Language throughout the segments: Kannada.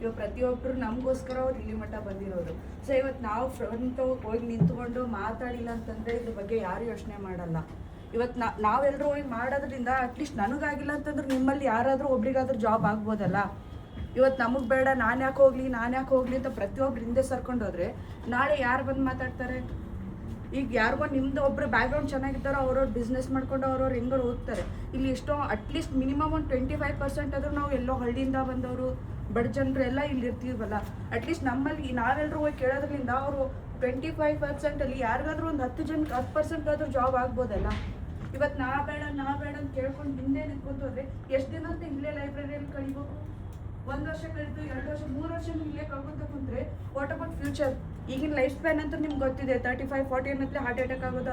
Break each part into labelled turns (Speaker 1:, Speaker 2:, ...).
Speaker 1: ಇವಾಗ ಪ್ರತಿಯೊಬ್ಬರು ನಮಗೋಸ್ಕರ ಅವ್ರು ಇಲ್ಲಿ ಮಟ್ಟ ಬಂದಿರೋರು. ಸೊ ಇವತ್ತು ನಾವು ಫ್ರಂಟ್ ಹೋಗಿ ನಿಂತ್ಕೊಂಡು ಮಾತಾಡಿಲ್ಲ ಅಂತಂದ್ರೆ ಇದ್ರ ಬಗ್ಗೆ ಯಾರು ಯೋಚನೆ ಮಾಡಲ್ಲ. ಇವತ್ತು ನಾ ನಾವೆಲ್ಲರೂ ಹೋಗಿ ಮಾಡೋದ್ರಿಂದ ಅಟ್ಲೀಸ್ಟ್ ನನಗಾಗಿಲ್ಲ ಅಂತಂದ್ರೆ ನಿಮ್ಮಲ್ಲಿ ಯಾರಾದರೂ ಒಬ್ರಿಗಾದ್ರೂ ಜಾಬ್ ಆಗ್ಬೋದಲ್ಲ? ಇವತ್ತು ನಮಗೆ ಬೇಡ ನಾನು ಯಾಕೆ ಹೋಗ್ಲಿ ನಾನು ಯಾಕೆ ಹೋಗ್ಲಿ ಅಂತ ಪ್ರತಿಯೊಬ್ರು ಹಿಂದೆ ಸರ್ಕೊಂಡೋದ್ರೆ ನಾಳೆ ಯಾರು ಬಂದು ಮಾತಾಡ್ತಾರೆ? ಈಗ ಯಾರಿಗೋ ನಿಮ್ದು ಒಬ್ರು ಬ್ಯಾಕ್ಗ್ರೌಂಡ್ ಚೆನ್ನಾಗಿದ್ದಾರೋ ಅವ್ರವ್ರು ಬಿಸ್ನೆಸ್ ಮಾಡ್ಕೊಂಡು ಅವ್ರವ್ರು ಹೆಂಗೋ ಓದ್ತಾರೆ. ಇಲ್ಲಿ ಎಷ್ಟೋ ಅಟ್ಲೀಸ್ಟ್ ಮಿನಿಮಮ್ ಒಂದು ಟ್ವೆಂಟಿ ಫೈವ್ ಪರ್ಸೆಂಟ್ ಆದ್ರೂ ನಾವು ಎಲ್ಲೋ ಹಳ್ಳಿಯಿಂದ ಬಂದವರು, ಬಡ ಜನರು ಎಲ್ಲ ಇಲ್ಲಿ ಇರ್ತೀವಲ್ಲ. ಅಟ್ಲೀಸ್ಟ್ ನಮ್ಮಲ್ಲಿ ನಾವೆಲ್ಲರೂ ಹೋಗಿ ಕೇಳೋದ್ರಿಂದ ಅವರು ಟ್ವೆಂಟಿ ಫೈವ್ ಪರ್ಸೆಂಟಲ್ಲಿ ಯಾರಿಗಾದ್ರೂ ಒಂದು ಹತ್ತು ಜನಕ್ಕೆ ಹತ್ತು ಪರ್ಸೆಂಟ್ ಆದ್ರೂ ಜಾಬ್ ಆಗ್ಬೋದಲ್ಲ. ಇವತ್ತು ನಾ ಬೇಡ ನಾ ಬೇಡ ಅಂತ ಕೇಳ್ಕೊಂಡು ಹಿಂದೆ ನಿಂತ್ಕೊಂತ ಹೋದ್ರೆ ಎಷ್ಟು ದಿನ ಅಂತ ಇಲ್ಲೇ ಲೈಬ್ರರಿಯಲ್ಲಿ ಕಳಿಬೇಕು? ಒಂದು ವರ್ಷ ಕಳೆದು, ಎರಡು ವರ್ಷ, ಮೂರು ವರ್ಷ ಇಲ್ಲೇ ಕಳ್ಕೊತ ಕುಂತ್ರೆ ವಾಟ್ ಅಬೌಟ್ ಫ್ಯೂಚರ್ ಈಗಿನ ಲೈಫ್ ಸ್ಪ್ಯಾನ್ ಅಂತ ನಿಮ್ಗೆ ಗೊತ್ತಿದೆ ತರ್ಟಿ ಫೈವ್ ಫಾರ್ಟಿ ಅನ್ನತ್ತೆ ಹಾರ್ಟ್ ಅಟ್ಯಾಕ್ ಆಗೋದು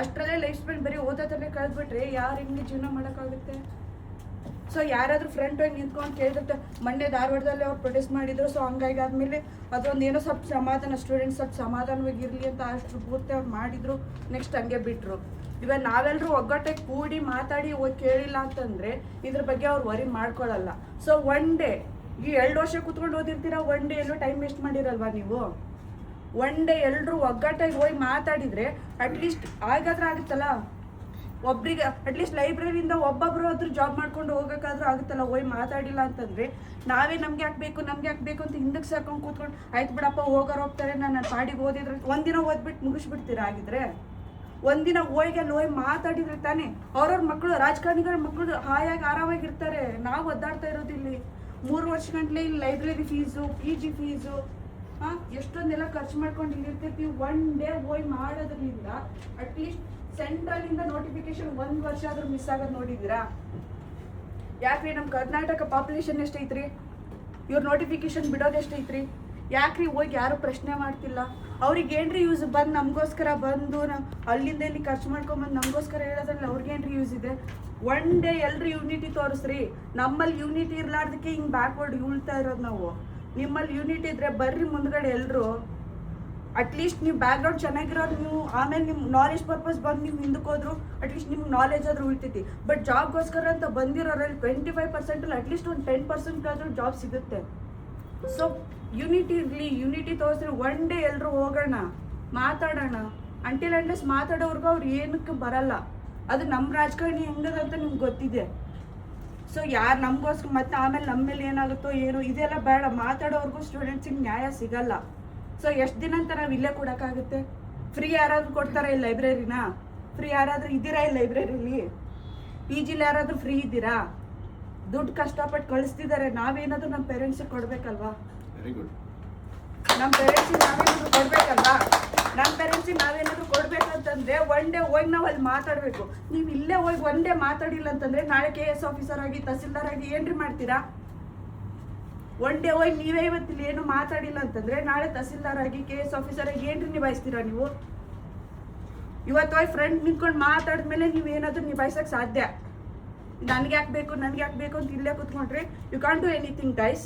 Speaker 1: ಅಷ್ಟರಲ್ಲೇ ಲೈಫ್ ಸ್ಪ್ಯಾನ್ ಬರೀ ಓದೋದಲ್ಲೇ ಕಳೆದ್ಬಿಟ್ರೆ ಯಾರು ಹಿಂಗೆ ಜೀವನ ಮಾಡೋಕ್ಕಾಗುತ್ತೆ? ಸೊ ಯಾರಾದರೂ ಫ್ರಂಟ್ ಹೋಗಿ ನಿಂತ್ಕೊಂಡು ಕೇಳಿದ್ರೆ ಮೊನ್ನೆ ಧಾರವಾಡದಲ್ಲಿ ಅವ್ರು ಪ್ರೊಟೆಸ್ಟ್ ಮಾಡಿದ್ರು ಸೊ ಹಂಗಾಗಿ ಆದ್ಮೇಲೆ ಅದೊಂದು ಏನೋ ಸ್ವಲ್ಪ ಸಮಾಧಾನ ಸ್ಟೂಡೆಂಟ್ಸ್ ಸ್ವಲ್ಪ ಸಮಾಧಾನವಾಗಿ ಇರಲಿ ಅಂತ ಅಷ್ಟು ಪೂರ್ತಿ ಅವ್ರು ಮಾಡಿದ್ರು ನೆಕ್ಸ್ಟ್ ಹಂಗೆ ಬಿಟ್ರು. ಇವಾಗ ನಾವೆಲ್ಲರೂ ಒಗ್ಗಟ್ಟೆ ಕೂಡಿ ಮಾತಾಡಿ ಹೋಗಿ ಕೇಳಿಲ್ಲ ಅಂತಂದ್ರೆ ಇದ್ರ ಬಗ್ಗೆ ಅವ್ರು ವರಿ ಮಾಡ್ಕೊಳ್ಳಲ್ಲ ಸೊ ಒನ್ ಡೇ ಈ ಎರಡು ವರ್ಷ ಕುತ್ಕೊಂಡು ಓದಿರ್ತೀರಾ ಒನ್ ಡೇ ಎಲ್ಲೋ ಟೈಮ್ ವೇಸ್ಟ್ ಮಾಡಿರಲ್ವಾ ನೀವು? ಒನ್ ಡೇ ಎಲ್ಲರೂ ಒಗ್ಗಟ್ಟಾಗಿ ಹೋಗಿ ಮಾತಾಡಿದ್ರೆ ಅಟ್ಲೀಸ್ಟ್ ಹಾಗಾದ್ರೆ ಆಗುತ್ತಲ್ಲ? ಒಬ್ರಿಗೆ ಅಟ್ಲೀಸ್ಟ್ ಲೈಬ್ರರಿಯಿಂದ ಒಬ್ಬೊಬ್ರು ಆದರೂ ಜಾಬ್ ಮಾಡ್ಕೊಂಡು ಹೋಗೋಕ್ಕಾದ್ರೂ ಆಗುತ್ತಲ್ಲ? ಹೋಗಿ ಮಾತಾಡಿಲ್ಲ ಅಂತಂದ್ರೆ ನಾವೇ ನಮ್ಗೆ ಯಾಕೆ ಬೇಕು, ನಮ್ಗೆ ಯಾಕೆ ಬೇಕು ಅಂತ ಹಿಂದಕ್ಕೆ ಸರ್ಕೊಂಡು ಕೂತ್ಕೊಂಡು, ಆಯ್ತು ಬಿಡಪ್ಪ, ಹೋಗೋರು ಹೋಗ್ತಾರೆ ನಾನು ನನ್ನ ಪಾಡಿಗೆ ಓದಿದ್ರೆ ಒಂದಿನ ಓದ್ಬಿಟ್ಟು ಮುಗಿಸ್ಬಿಡ್ತೀರಾ ಆಗಿದ್ರೆ ಒಂದಿನ ಹೋಗಿ ಅಲ್ಲಿ ಹೋಗಿ ಮಾತಾಡಿದ್ರೆ ತಾನೇ ಅವ್ರವ್ರ ಮಕ್ಕಳು ರಾಜಕಾರಣಿಗಳ ಮಕ್ಕಳು ಹಾಯಾಗಿ ಆರಾಮಾಗಿ ಇರ್ತಾರೆ ನಾವು ಒದ್ದಾಡ್ತಾ ಇರೋದಿಲ್ಲಿ ಮೂರು ವರ್ಷ ಗಂಟ್ಲೆ ಇಲ್ಲಿ library fees P G fees ಎಷ್ಟೊಂದೆಲ್ಲ ಖರ್ಚು ಮಾಡ್ಕೊಂಡು ಇಲ್ಲಿರ್ತಿರ್ತೀವಿ? ಒನ್ ಡೇ ಹೋಗಿ ಮಾಡೋದ್ರಿಂದ ಅಟ್ಲೀಸ್ಟ್ ಸೆಂಟ್ರಲ್ ಇಂದ ನೋಟಿಫಿಕೇಶನ್ ಒಂದ್ ವರ್ಷ ಆದ್ರೂ ಮಿಸ್ ಆಗೋದು ನೋಡಿದಿರಾ ಯಾಕ್ರಿ ನಮ್ಮ ಕರ್ನಾಟಕ ಪಾಪ್ಯುಲೇಷನ್ ಎಷ್ಟೈತ್ರಿ ಇವ್ರ ನೋಟಿಫಿಕೇಶನ್ ಬಿಡೋದು ಎಷ್ಟೈತ್ರಿ ಯಾಕ್ರಿ ಹೋಗಿ ಯಾರು ಪ್ರಶ್ನೆ ಮಾಡ್ತಿಲ್ಲ? ಅವ್ರಿಗೆ ಏನ್ರಿ ಯೂಸ್ ಬಂದು ನಮಗೋಸ್ಕರ ಬಂದು ಅಲ್ಲಿಂದ ಇಲ್ಲಿ ಖರ್ಚು ಮಾಡ್ಕೊಂಬಂದು ನಮಗೋಸ್ಕರ ಹೇಳೋದ್ರಲ್ಲಿ ಅವ್ರಿಗೇನ್ರಿ ಯೂಸ್ ಇದೆ? ಒನ್ ಡೇ ಎಲ್ರಿ ಯೂನಿಟಿ ತೋರಿಸ್ರಿ. ನಮ್ಮಲ್ಲಿ ಯೂನಿಟಿ ಇರಲಾರ್ದಕ್ಕೆ ಹಿಂಗೆ ಬ್ಯಾಕ್ವರ್ಡ್ ಉಳ್ತಾ ಇರೋದು ನಾವು. ನಿಮ್ಮಲ್ಲಿ ಯೂನಿಟ್ ಇದ್ರೆ ಬರ್ರಿ ಮುಂದ್ಗಡೆ ಎಲ್ಲರೂ ಅಟ್ಲೀಸ್ಟ್ ನೀವು ಬ್ಯಾಕ್ಗ್ರೌಂಡ್ ಚೆನ್ನಾಗಿರೋರು ನೀವು, ಆಮೇಲೆ ನಿಮ್ಮ ನಾಲೆಜ್ ಪರ್ಪಸ್ ಬಂದು ನೀವು ಹಿಂದಕ್ಕೆ ಹೋದ್ರು ಅಟ್ಲೀಸ್ಟ್ ನಿಮ್ಗೆ ನಾಲೆಜ್ ಆದ್ರೂ ಉಳಿತೈತಿ. ಬಟ್ ಜಾಬ್ಗೋಸ್ಕರ ಅಂತ ಬಂದಿರೋರಲ್ಲಿ ಟ್ವೆಂಟಿ ಫೈವ್ ಪರ್ಸೆಂಟಲ್ಲಿ ಅಟ್ಲೀಸ್ಟ್ ಒಂದು ಟೆನ್ ಪರ್ಸೆಂಟ್ ಆದ್ರೂ ಜಾಬ್ ಸಿಗುತ್ತೆ. ಸೊ ಯೂನಿಟಿ ಇರಲಿ ಯೂನಿಟಿ ತೋರಿಸ್ರಿ ಒನ್ ಡೇ ಎಲ್ಲರೂ ಹೋಗೋಣ, ಮಾತಾಡೋಣ. ಅಂಟಿಲ್ ಅಂಡ್ಲೆಸ್ ಮಾತಾಡೋರ್ಗು ಅವ್ರು ಏನಕ್ಕೆ ಬರಲ್ಲ. ಅದು ನಮ್ಮ ರಾಜಕಾರಣಿ ಹೆಂಗದಂತ ನಿಮ್ಗೆ ಗೊತ್ತಿದೆ. ಸೊ ಯಾರು ನಮಗೋಸ್ಕರ ಮತ್ತೆ ಆಮೇಲೆ ನಮ್ಮ ಮೇಲೆ ಏನಾಗುತ್ತೋ ಏನು, ಇದೆಲ್ಲ ಬೇಡ. ಮಾತಾಡೋರ್ಗೂ ಸ್ಟೂಡೆಂಟ್ಸಿಗೆ ನ್ಯಾಯ ಸಿಗಲ್ಲ. ಸೊ ಎಷ್ಟು ದಿನ ಅಂತ ನಾವು ಇಲ್ಲೇ ಕೊಡೋಕ್ಕಾಗುತ್ತೆ? ಫ್ರೀ ಯಾರಾದರೂ ಕೊಡ್ತಾರೆ ಈ ಲೈಬ್ರರಿನ? ಫ್ರೀ ಯಾರಾದರೂ ಇದ್ದೀರಾ ಈ ಲೈಬ್ರರಿಲಿ? ಪಿ ಜಿಲಿ ಯಾರಾದರೂ ಫ್ರೀ ಇದ್ದೀರಾ? ದುಡ್ಡು ಕಷ್ಟಪಟ್ಟು ಕಳಿಸ್ತಿದ್ದಾರೆ ನಾವೇನಾದರೂ ನಮ್ಮ ಪೇರೆಂಟ್ಸಿಗೆ ಕೊಡಬೇಕಲ್ವಾ?
Speaker 2: ವೆರಿ ಗುಡ್
Speaker 1: ನಮ್ಮ ಪೇರೆಂಟ್ಸಿಗೆ ನಾವೇನಾದರೂ ಕೊಡ್ಬೇಕಲ್ವಾ? ನಮ್ಮ ಪೇರೆಂಟ್ಸಿಗೆ ನಾವೇನಾದರೂ ಕೊಡ್ಬೇಕಂತಂದ್ರೆ ಒನ್ ಡೇ ಹೋಗಿ ನಾವು ಅಲ್ಲಿ ಮಾತಾಡಬೇಕು. ನೀವು ಇಲ್ಲೇ ಹೋಗಿ ಒನ್ ಡೇ ಮಾತಾಡಿಲ್ಲ ಅಂತಂದ್ರೆ ನಾಳೆ ಕೆ ಎಸ್ ಆಫೀಸರ್ ಆಗಿ, ತಹಸೀಲ್ದಾರ್ ಆಗಿ ಏನ್ರಿ ಮಾಡ್ತೀರಾ? ಒನ್ ಡೇ ಹೋಗಿ ನೀವೇ ಇವತ್ತಿಲ್ಲಿ ಏನು ಮಾತಾಡಿಲ್ಲ ಅಂತಂದ್ರೆ ನಾಳೆ ತಹಸೀಲ್ದಾರ್ ಆಗಿ ಕೆ ಎಸ್ ಆಫೀಸರ್ ಆಗಿ ಏನ್ರಿ ನಿಭಾಯಿಸ್ತೀರಾ ನೀವು? ಇವತ್ತು ಹೋಗಿ ಫ್ರೆಂಡ್ ನಿಂತ್ಕೊಂಡು ಮಾತಾಡಿದ್ಮೇಲೆ ನೀವು ಏನಾದರೂ ನಿಭಾಯಿಸಕ್ಕೆ ಸಾಧ್ಯ? ನನ್ಗೆ ಯಾಕೆ ಬೇಕು ನನ್ಗೆ ಯಾಕೆ ಬೇಕು ಅಂತ ಇಲ್ಲೇ ಕೂತ್ಕೊಂಡ್ರೆ you can't do anything guys